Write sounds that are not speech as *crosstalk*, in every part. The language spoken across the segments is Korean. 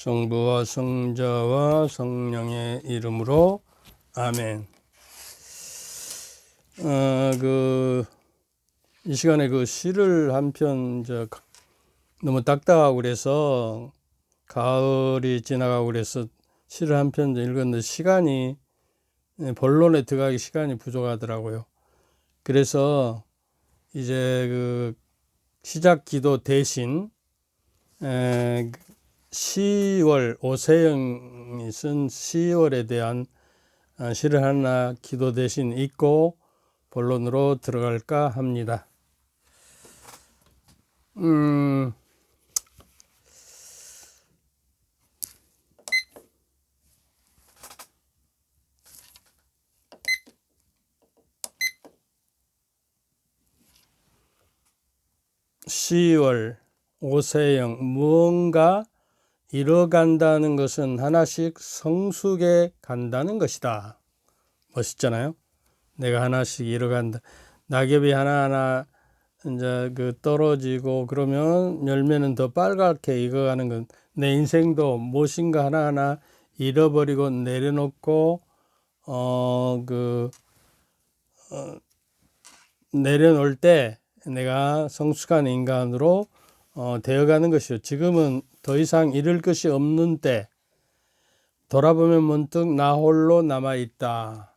성부와 성자와 성령의 이름으로 아멘. 어, 그, 이 시간에 그 시를 한 편, 저, 너무 딱딱하고 그래서, 가을이 지나가고 그래서 시를 한 편 읽었는데 시간이, 예, 본론에 들어가기 시간이 부족하더라고요. 그래서 이제 그 시작 기도 대신, 에, 10월 오세영이 쓴 10월에 대한 어, 시를 하나 기도 대신 읽고 본론으로 들어갈까 합니다. 음, (10월) 오세영 무언가 이뤄간다는 것은 하나씩 성숙해 간다는 것이다. 멋있잖아요. 내가 하나씩 이뤄간다. 낙엽이 하나하나 이제 그 떨어지고 그러면 열매는 더 빨갛게 익어가는 건 내 인생도 무엇인가 하나하나 잃어버리고 내려놓고 어그 어, 내려놓을 때 내가 성숙한 인간으로 어, 되어가는 것이요. 지금은 더 이상 잃을 것이 없는 때 돌아보면 문득 나 홀로 남아 있다.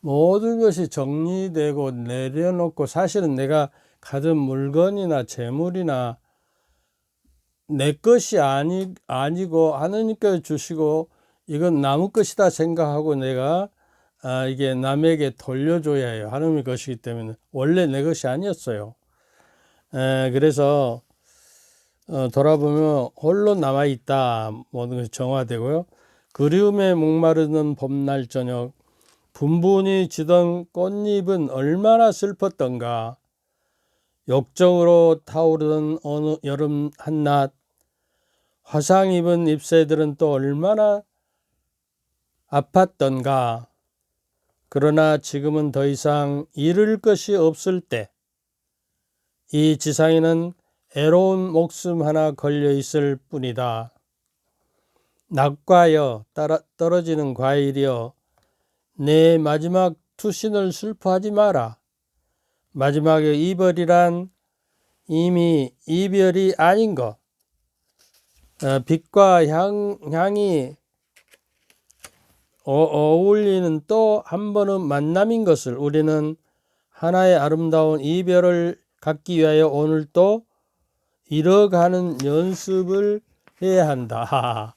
모든 것이 정리되고 내려놓고 사실은 내가 가진 물건이나 재물이나 내 것이 아니, 아니고 하느님께서 주시고 이건 나무 것이다 생각하고 내가 아, 이게 남에게 돌려줘야 해요. 하나님의 것이기 때문에 원래 내 것이 아니었어요. 에, 그래서 어, 돌아보면 홀로 남아 있다 모든 것이 정화되고요. 그리움에 목마르는 봄날 저녁 분분히 지던 꽃잎은 얼마나 슬펐던가. 욕정으로 타오르던 어느 여름 한낮 화상 입은 잎새들은 또 얼마나 아팠던가. 그러나 지금은 더 이상 잃을 것이 없을 때 이 지상에는 애로운 목숨 하나 걸려 있을 뿐이다. 낙과여 따라, 떨어지는 과일이여 내 마지막 투신을 슬퍼하지 마라. 마지막에 이별이란 이미 이별이 아닌 것. 어, 빛과 향, 향이 어, 어울리는 또 한 번은 만남인 것을 우리는 하나의 아름다운 이별을 갖기 위하여 오늘 또 잃어가는 연습을 해야 한다.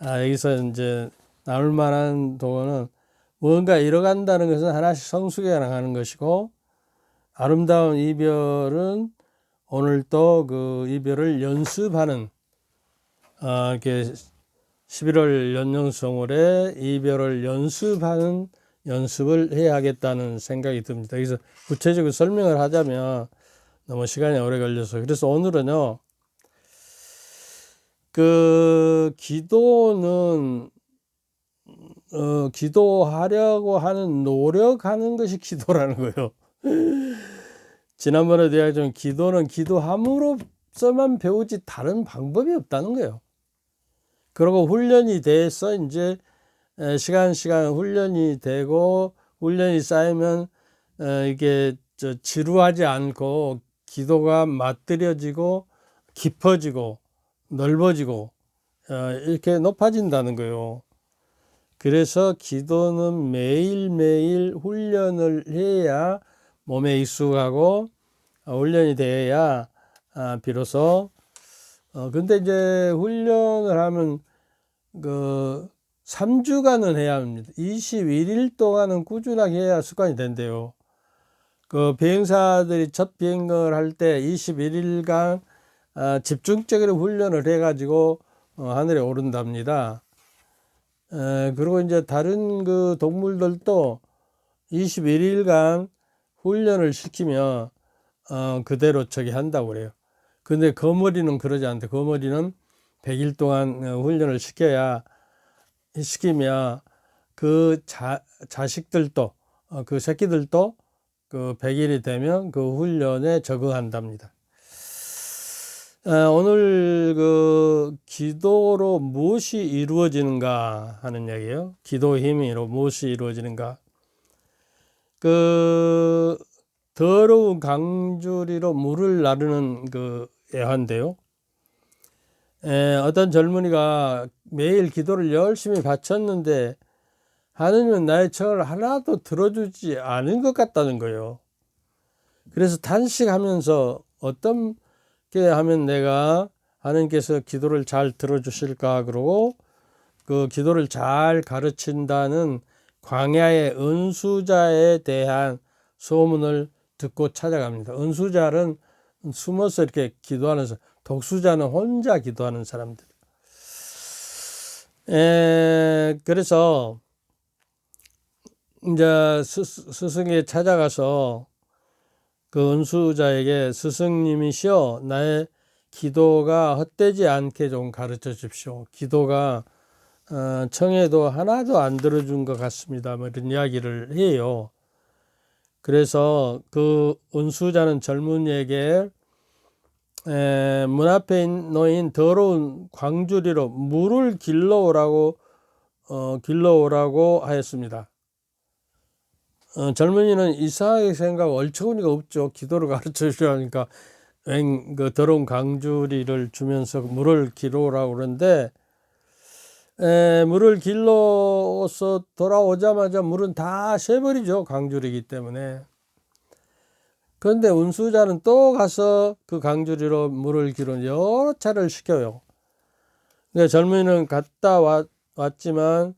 아, 여기서 이제 나올 만한 동어는 뭔가 잃어간다는 것은 하나씩 성숙해 나가는 것이고 아름다운 이별은 오늘 또그 이별을 연습하는 어, 이렇게 11월 연령성월에 이별을 연습하는 연습을 해야겠다는 생각이 듭니다. 그래서 구체적으로 설명을 하자면 너무 시간이 오래 걸려서 그래서 오늘은요 그 기도는 어, 기도하려고 하는 노력하는 것이 기도라는 거예요. *laughs* 지난번에 내가 좀 기도는 기도함으로써만 배우지 다른 방법이 없다는 거예요. 그리고 훈련이 돼서 이제 시간 시간 훈련이 되고 훈련이 쌓이면 이게 저 지루하지 않고 기도가 맞들여지고 깊어지고 넓어지고 이렇게 높아진다는 거예요. 그래서 기도는 매일매일 훈련을 해야 몸에 익숙하고 훈련이 돼야 아, 비로소 어 근데 이제 훈련을 하면 그 3주간은 해야 합니다. 21일 동안은 꾸준하게 해야 습관이 된대요. 그 비행사들이 첫 비행을 할 때 21일간 아, 집중적으로 훈련을 해가지고 어, 하늘에 오른답니다. 에, 그리고 이제 다른 그 동물들도 21일간 훈련을 시키면 어, 그대로 저기 한다고 그래요. 근데 거머리는 그러지 않대. 거머리는 100일 동안 어, 훈련을 시켜야 시키면 그 자, 자식들도 어, 그 새끼들도 그 100일이 되면 그 훈련에 적응한답니다. 아, 오늘 그 기도로 무엇이 이루어지는가 하는 이야기예요. 기도 힘으로 무엇이 이루어지는가. 그 더러운 강주리로 물을 나르는 그. 에, 어떤 젊은이가 매일 기도를 열심히 바쳤는데 하느님은 나의 청을 하나도 들어주지 않은 것 같다는 거예요. 그래서 단식하면서 어떤 게 하면 내가 하나님께서 기도를 잘 들어주실까 그러고 그 기도를 잘 가르친다는 광야의 은수자에 대한 소문을 듣고 찾아갑니다. 은수자는 숨어서 이렇게 기도하는 사람, 독수자는 혼자 기도하는 사람들. 에, 그래서 이제 스, 스승에 찾아가서 그 은수자에게 스승님이시여 나의 기도가 헛되지 않게 좀 가르쳐 주십시오. 기도가 어, 청해도 하나도 안 들어준 것 같습니다. 뭐 이런 이야기를 해요. 그래서 그 은수자는 젊은이에게 에, 문 앞에 놓인 더러운 광주리로 물을 길러오라고 어, 길러오라고 하였습니다. 어, 젊은이는 이상하게 생각 얼처구니가 없죠. 기도를 *laughs* 가르쳐 주라니까 그 더러운 강주리를 주면서 물을 길어오라고 그러는데 에, 물을 길러서 돌아오자마자 물은 다 새버리죠. 강주리이기 때문에. 그런데 운수자는 또 가서 그 강주리로 물을 길어 여러 차를 시켜요. 그러니까 젊은이는 갔다 왔, 왔지만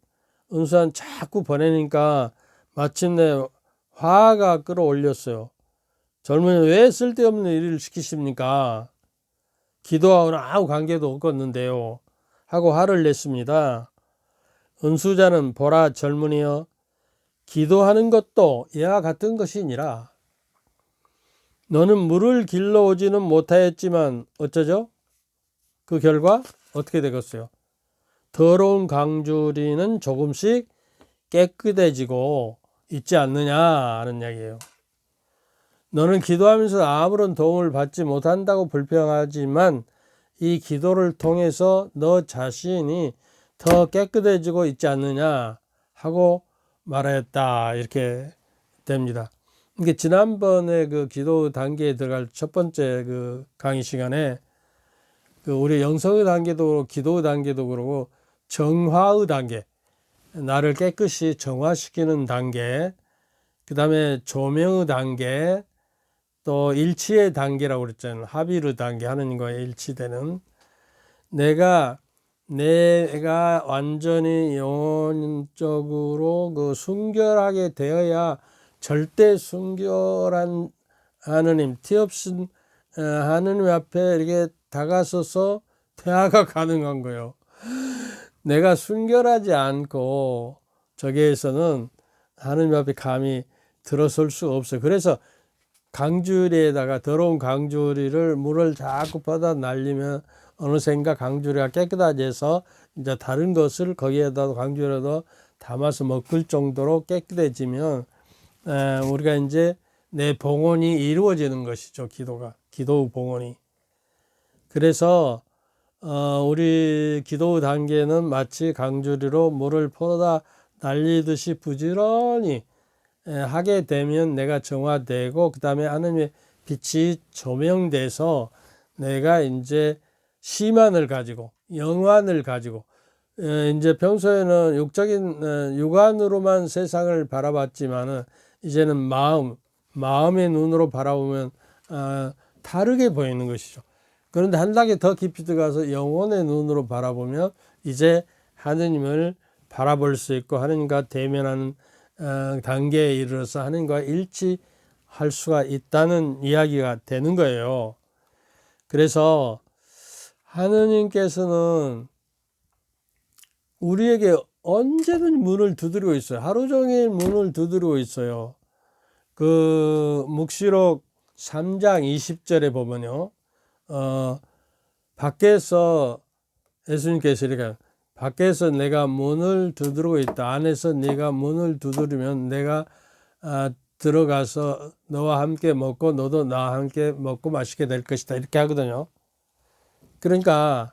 운수는 자꾸 보내니까 마침내 화가 끌어올렸어요. 젊은이 왜 쓸데없는 일을 시키십니까? 기도하고는 아무 관계도 없겠는데요. 하고 화를 냈습니다. 은수자는 보라 젊은이여 기도하는 것도 이와 같은 것이니라. 너는 물을 길러오지는 못하였지만 어쩌죠? 그 결과 어떻게 되겠어요? 더러운 강주리는 조금씩 깨끗해지고 있지 않느냐 하는 이야기예요. 너는 기도하면서 아무런 도움을 받지 못한다고 불평하지만 이 기도를 통해서 너 자신이 더 깨끗해지고 있지 않느냐 하고 말하였다 이렇게 됩니다. 이게 지난번에 그 기도 단계에 들어갈 첫 번째 그 강의 시간에 그 우리 영성의 단계도 기도 단계도 그러고 정화의 단계 나를 깨끗이 정화시키는 단계 그 다음에 조명의 단계 또 일치의 단계라고 그랬잖아요. 합의의 단계 하느님과 일치되는 내가 내가 완전히 영혼적으로 그 순결하게 되어야 절대 순결한 하느님 티 없은 어, 하느님 앞에 이렇게 다가서서 대화가 가능한 거예요. 내가 순결하지 않고 저기에서는 하느님 앞에 감히 들어설 수 없어요. 그래서 강주리에다가 더러운 강주리를 물을 자꾸 퍼다 날리면 어느샌가 강주리가 깨끗해져서 이제 다른 것을 거기에다 강주리에다 담아서 먹을 정도로 깨끗해지면 우리가 이제 내 봉헌이 이루어지는 것이죠. 기도가 기도 봉헌이. 그래서 어, 우리 기도 단계는 마치 강주리로 물을 퍼다 날리듯이 부지런히 하게 되면 내가 정화되고 그 다음에 하나님의 빛이 조명돼서 내가 이제 시만을 가지고 영안을 가지고 이제 평소에는 육적인 육안으로만 세상을 바라봤지만은 이제는 마음 마음의 눈으로 바라보면 어, 다르게 보이는 것이죠. 그런데 한 단계 더 깊이 들어가서 영혼의 눈으로 바라보면 이제 하느님을 바라볼 수 있고 하느님과 대면하는 어, 단계에 이르러서 하느님과 일치할 수가 있다는 이야기가 되는 거예요. 그래서 하느님께서는 우리에게 언제든 문을 두드리고 있어요. 하루 종일 문을 두드리고 있어요. 그 묵시록 3장 20절에 보면요. 어, 밖에서 예수님께서 이렇게 밖에서 내가 문을 두드리고 있다. 안에서 네가 문을 두드리면 내가 아, 들어가서 너와 함께 먹고 너도 나와 함께 먹고 마시게 될 것이다. 이렇게 하거든요. 그러니까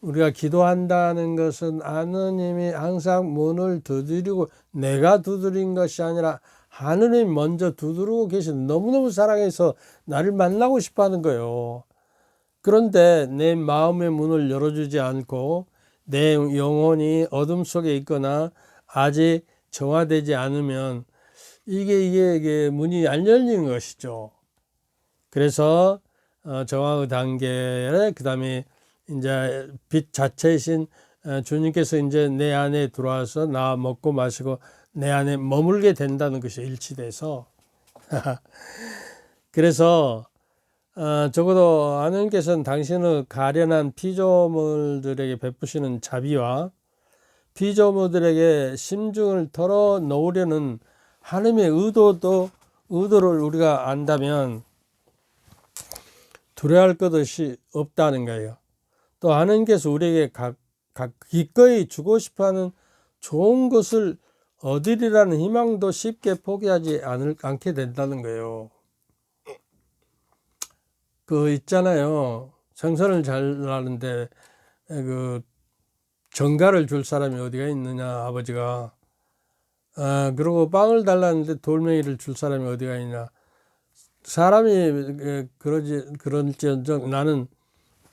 우리가 기도한다는 것은 하느님이 항상 문을 두드리고 내가 두드린 것이 아니라 하느님 먼저 두드리고 계신 너무너무 사랑해서 나를 만나고 싶어 하는 거예요. 그런데 내 마음의 문을 열어주지 않고 내 영혼이 어둠 속에 있거나 아직 정화되지 않으면 이게 이게, 이게 문이 안 열리는 것이죠. 그래서 어, 정화의 단계에 그 다음에 이제 빛 자체이신 어, 주님께서 이제 내 안에 들어와서 나 먹고 마시고 내 안에 머물게 된다는 것이 일치돼서 *laughs* 그래서 어, 적어도 하나님께서는 당신의 가련한 피조물들에게 베푸시는 자비와 피조물들에게 심중을 털어 놓으려는 하나님의 의도도 의도를 우리가 안다면 두려워할 것이 없다는 거예요. 또 하나님께서 우리에게 기꺼이 주고 싶어하는 좋은 것을 얻으리라는 희망도 쉽게 포기하지 않을, 않게 된다는 거예요. 그 있잖아요. 생선을 잘 나는데 그 정가를 줄 사람이 어디가 있느냐 아버지가. 아 그리고 빵을 달라는데 돌멩이를 줄 사람이 어디가 있냐. 사람이 그, 그러지 그런지언정 나는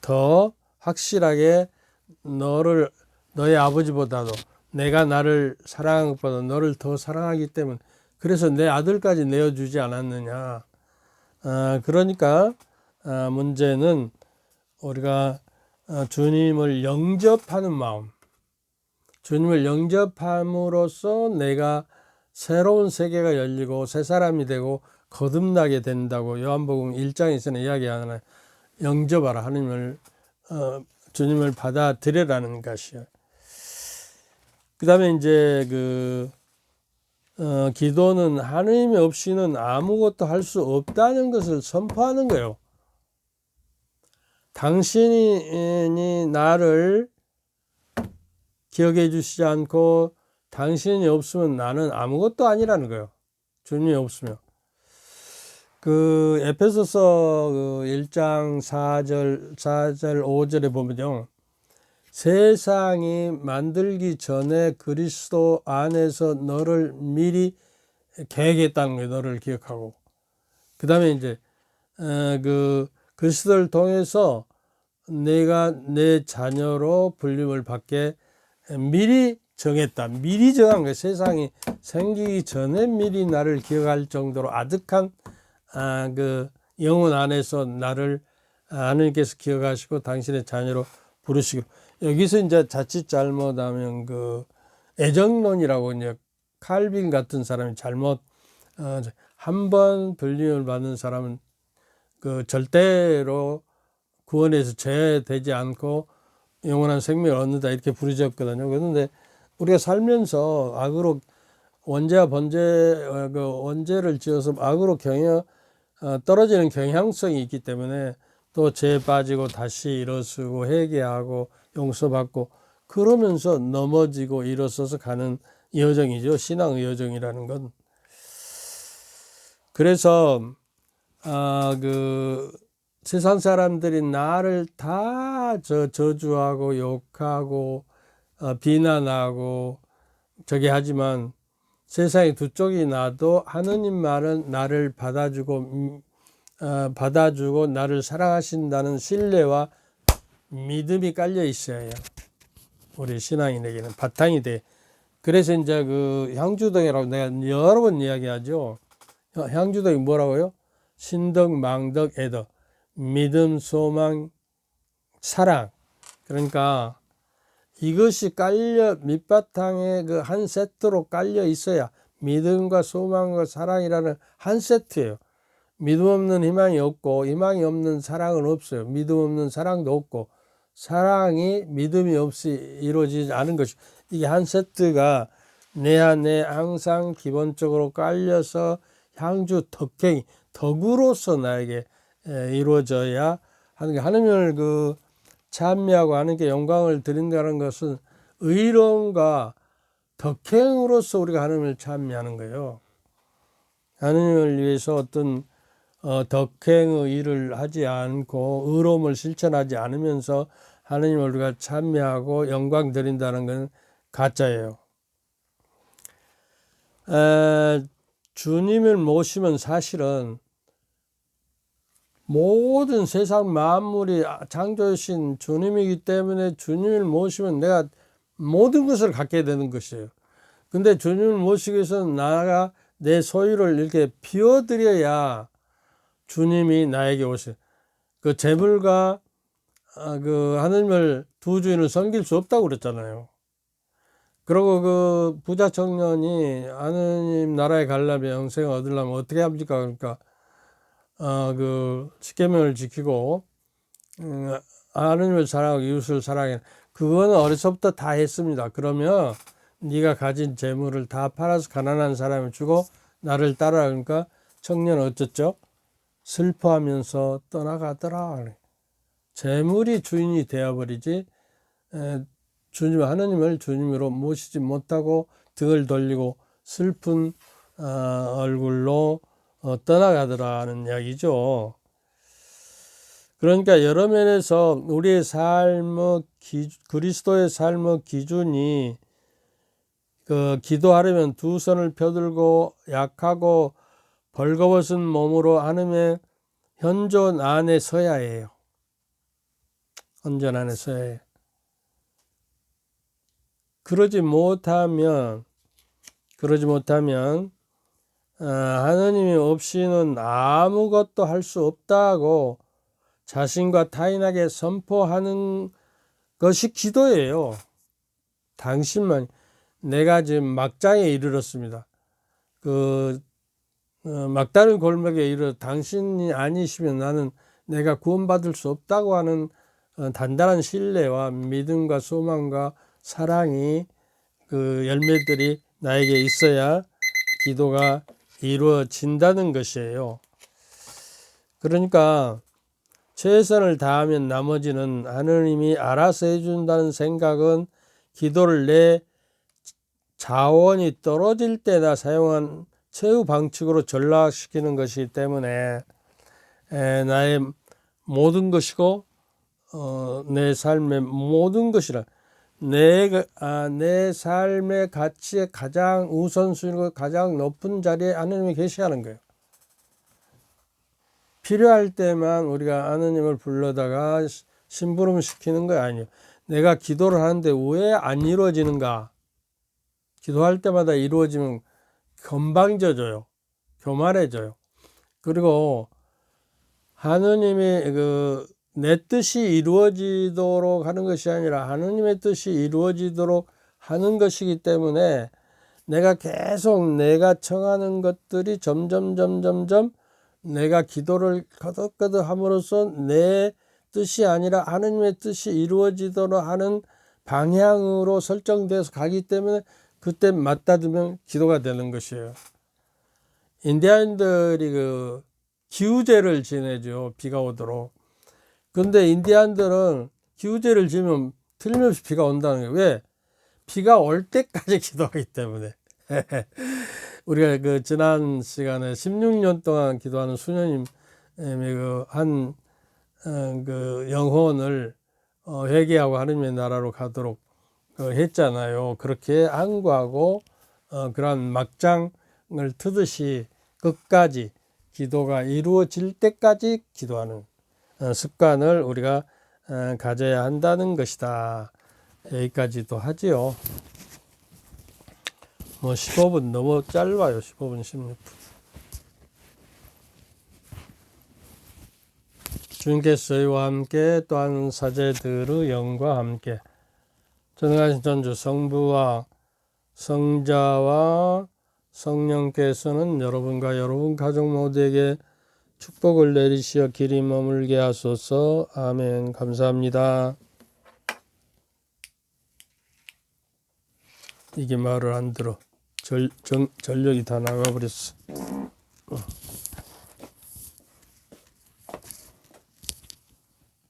더 확실하게 너를 너의 아버지보다도 내가 나를 사랑한 것보다 너를 더 사랑하기 때문에 그래서 내 아들까지 내어주지 않았느냐. 아 그러니까 아, 문제는 우리가 어, 주님을 영접하는 마음, 주님을 영접함으로써 내가 새로운 세계가 열리고 새 사람이 되고 거듭나게 된다고 요한복음 1장에서는 이야기하잖아요. 영접하라 하나님을 어, 주님을 받아들여라는 것이요. 그다음에 이제 그 어, 기도는 하나님 없이는 아무것도 할 수 없다는 것을 선포하는 거예요. 당신이 나를 기억해 주시지 않고 당신이 없으면 나는 아무것도 아니라는 거예요. 주님이 없으면. 그 에페소서 그 1장 4절 4절 5절에 보면요. 세상이 만들기 전에 그리스도 안에서 너를 미리 계획했다는 거예요. 너를 기억하고. 그다음에 이제 어, 그 그리스도를 통해서 내가 내 자녀로 불림을 받게 미리 정했다. 미리 정한 거 세상이 생기기 전에 미리 나를 기억할 정도로 아득한 아, 그 영혼 안에서 나를 하나님께서 기억하시고 당신의 자녀로 부르시고 여기서 이제 자칫 잘못하면 그 애정론이라고 이제 칼빈 같은 사람이 잘못 어, 한번 불림을 받는 사람은 그 절대로 구원에서 제되지 않고 영원한 생명을 얻는다 이렇게 부르셨거든요. 그런데 우리가 살면서 악으로 원죄와 번죄 어, 그 원죄를 지어서 악으로 경영 어, 떨어지는 경향성이 있기 때문에 또죄 빠지고 다시 일어서고 회개하고 용서받고 그러면서 넘어지고 일어서서 가는 여정이죠. 신앙의 여정이라는 건. 그래서 아, 그 세상 사람들이 나를 다 저, 저주하고 욕하고 어, 비난하고 저기 하지만 세상에 두 쪽이 나도 하느님 말은 나를 받아주고 음, 어, 받아주고 나를 사랑하신다는 신뢰와 믿음이 깔려 있어야. 우리 신앙인에게는 바탕이 돼. 그래서 이제 그 향주덕이라고 내가 여러 번 이야기하죠. 향주덕이 뭐라고요? 신덕, 망덕, 애덕, 믿음, 소망, 사랑. 그러니까 이것이 깔려 밑바탕에 그 한 세트로 깔려 있어야 믿음과 소망과 사랑이라는 한 세트예요. 믿음 없는 희망이 없고 희망이 없는 사랑은 없어요. 믿음 없는 사랑도 없고 사랑이 믿음이 없이 이루어지지 않은 것이 이게 한 세트가 내 안에 항상 기본적으로 깔려서 향주 덕행이 덕으로서 나에게 이루어져야 하는 게 하나님을 그 찬미하고 하나님께 영광을 드린다는 것은 의로움과 덕행으로서 우리가 하나님을 찬미하는 거예요. 하나님을 위해서 어떤 어, 덕행의 일을 하지 않고 의로움을 실천하지 않으면서 하느님을 우리가 찬미하고 영광 드린다는 것은 가짜예요. 에, 주님을 모시면 사실은 모든 세상 만물이 창조신 주님이기 때문에 주님을 모시면 내가 모든 것을 갖게 되는 것이에요. 근데 주님을 모시기 위해서는 나가 내 소유를 이렇게 비워드려야 주님이 나에게 오시. 그 재물과 아, 그 하늘을 두 주인을 섬길 수 없다고 그랬잖아요. 그리고 그 부자 청년이 하느님 나라에 가려면 영생을 얻으려면 어떻게 합니까? 그러니까 어 그 십계명을 지키고 음, 하느님을 사랑하고 이웃을 사랑해. 그거는 어려서부터 다 했습니다. 그러면 네가 가진 재물을 다 팔아서 가난한 사람을 주고 나를 따라 그러니까 청년은 어쩌죠? 슬퍼하면서 떠나가더라. 재물이 주인이 되어버리지 에, 주님 하느님을 주님으로 모시지 못하고 등을 돌리고 슬픈 어, 얼굴로 어, 떠나가더라는 이야기죠. 그러니까 여러 면에서 우리의 삶의 기, 그리스도의 삶의 기준이 그 기도하려면 두 손을 펴들고 약하고 벌거벗은 몸으로 하느님의 현존 안에 서야 해요. 현존 안에 서야 해요. 그러지 못하면 그러지 못하면 어, 하느님이 없이는 아무것도 할 수 없다고 자신과 타인에게 선포하는 것이 기도예요. 당신만 내가 지금 막장에 이르렀습니다. 그 어, 막다른 골목에 이르 당신이 아니시면 나는 내가 구원받을 수 없다고 하는 어, 단단한 신뢰와 믿음과 소망과 사랑이 그 열매들이 나에게 있어야 기도가 이루어진다는 것이에요. 그러니까 최선을 다하면 나머지는 하느님이 알아서 해준다는 생각은 기도를 내 자원이 떨어질 때나 사용한 최후 방식으로 전락시키는 것이기 때문에 에, 나의 모든 것이고 어, 내 삶의 모든 것이라 내, 아, 내 삶의 가치의 가장 우선순위고 가장 높은 자리에 하느님이 계시하는 거예요. 필요할 때만 우리가 하느님을 불러다가 심부름 시키는 거 아니에요. 내가 기도를 하는데 왜 안 이루어지는가? 기도할 때마다 이루어지면 건방져져요. 교만해져요. 그리고 하느님이 그 내 뜻이 이루어지도록 하는 것이 아니라 하느님의 뜻이 이루어지도록 하는 것이기 때문에 내가 계속 내가 청하는 것들이 점점 점점점 내가 기도를 거듭거듭 함으로써 내 뜻이 아니라 하느님의 뜻이 이루어지도록 하는 방향으로 설정돼서 가기 때문에 그때 맞다두면 기도가 되는 것이에요. 인디안들이 그 기우제를 지내죠. 비가 오도록. 근데 인디안들은 기우제를 지면 틀림없이 비가 온다는 거예요. 왜? 비가 올 때까지 *laughs* 기도하기 때문에. *laughs* 우리가 그 지난 시간에 16년 동안 기도하는 수녀님의 그한 어, 그 영혼을 어, 회개하고 하느님의 나라로 가도록 그 했잖아요. 그렇게 안구하고 어, 그런 막장을 트듯이 끝까지 기도가 이루어질 때까지 기도하는 어, 습관을 우리가 어, 가져야 한다는 것이다. 여기까지도 하지요. 뭐 15분 너무 짧아요. 15분 16분. 주님께서 저희와 함께 또한 사제들의 영과 함께 전능하신 전주 성부와 성자와 성령께서는 여러분과 여러분 가족 모두에게 축복을 내리시어 길이 머물게 하소서. 아멘. 감사합니다. 이게 말을 안 들어. 전, 전, 전력이 다 나가버렸어. 어.